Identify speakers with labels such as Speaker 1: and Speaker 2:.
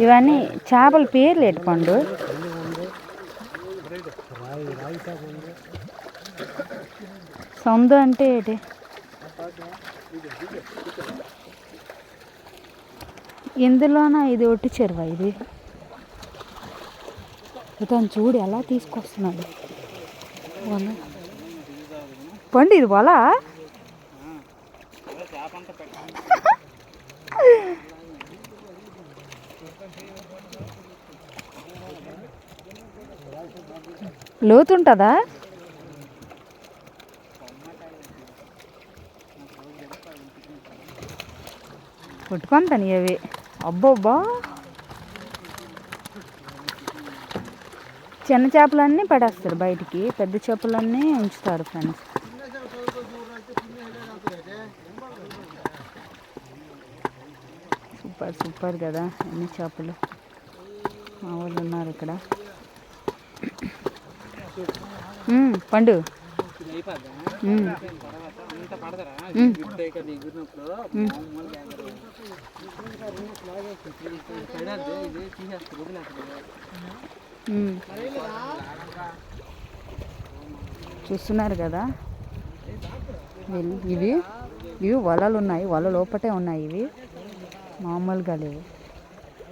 Speaker 1: ఇవన్నీ చేపల పేర్లు ఎటు పండు? సొందు అంటే ఏంటి? ఇందులోన ఇది ఒట్టి చెరువ ఇది? ఇతను చూడు ఎలా తీసుకొస్తున్నాడు. పండి ఇది వల లోతుంటుందా? కొట్టుకుంటాను అవి అబ్బబ్బా. చిన్న చేపలన్నీ పడేస్తారు బయటికి పెద్ద చేపలన్నీ ఉంచుతారు ఫ్రెండ్స్ సూపర్ సూపర్ కదా అన్ని చేపలు. మా వాళ్ళు ఉన్నారు ఇక్కడ. పండు. చూస్తున్నారు కదా. ఇవి ఇవి వలలు ఉన్నాయి వల లోపటే ఉన్నాయి ఇవి. మామూలుగా లేవు.